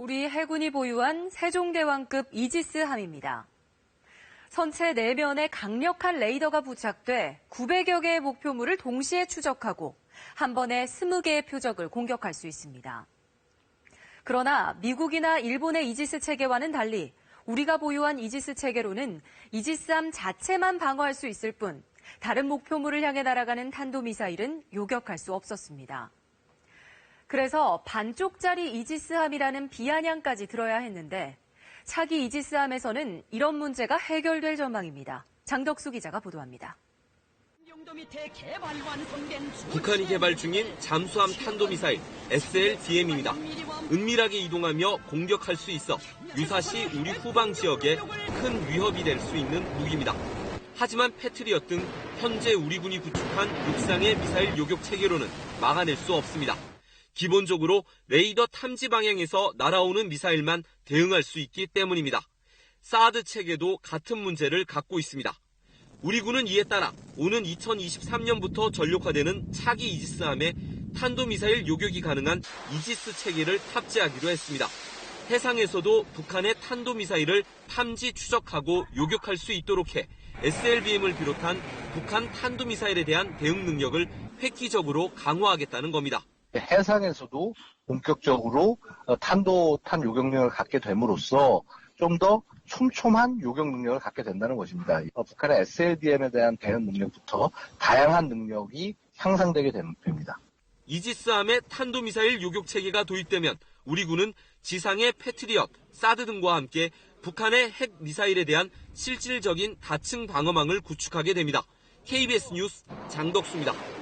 우리 해군이 보유한 세종대왕급 이지스함입니다. 선체 내면에 강력한 레이더가 부착돼 900여 개의 목표물을 동시에 추적하고 한 번에 20개의 표적을 공격할 수 있습니다. 그러나 미국이나 일본의 이지스 체계와는 달리 우리가 보유한 이지스 체계로는 이지스함 자체만 방어할 수 있을 뿐 다른 목표물을 향해 날아가는 탄도미사일은 요격할 수 없었습니다. 그래서 반쪽짜리 이지스함이라는 비아냥까지 들어야 했는데 차기 이지스함에서는 이런 문제가 해결될 전망입니다. 장덕수 기자가 보도합니다. 북한이 개발 중인 잠수함 탄도미사일 SLBM입니다. 은밀하게 이동하며 공격할 수 있어 유사시 우리 후방 지역에 큰 위협이 될 수 있는 무기입니다. 하지만 패트리엇 등 현재 우리 군이 구축한 육상의 미사일 요격 체계로는 막아낼 수 없습니다. 기본적으로 레이더 탐지 방향에서 날아오는 미사일만 대응할 수 있기 때문입니다. 사드 체계도 같은 문제를 갖고 있습니다. 우리 군은 이에 따라 오는 2023년부터 전력화되는 차기 이지스함에 탄도미사일 요격이 가능한 이지스 체계를 탑재하기로 했습니다. 해상에서도 북한의 탄도미사일을 탐지 추적하고 요격할 수 있도록 해 SLBM을 비롯한 북한 탄도미사일에 대한 대응 능력을 획기적으로 강화하겠다는 겁니다. 해상에서도 본격적으로 탄도탄 요격 능력을 갖게 됨으로써 좀 더 촘촘한 요격 능력을 갖게 된다는 것입니다. 북한의 SLBM에 대한 대응 능력부터 다양한 능력이 향상되게 됩니다. 이지스함의 탄도미사일 요격 체계가 도입되면 우리 군은 지상의 패트리엇, 사드 등과 함께 북한의 핵 미사일에 대한 실질적인 다층 방어망을 구축하게 됩니다. KBS 뉴스 장덕수입니다.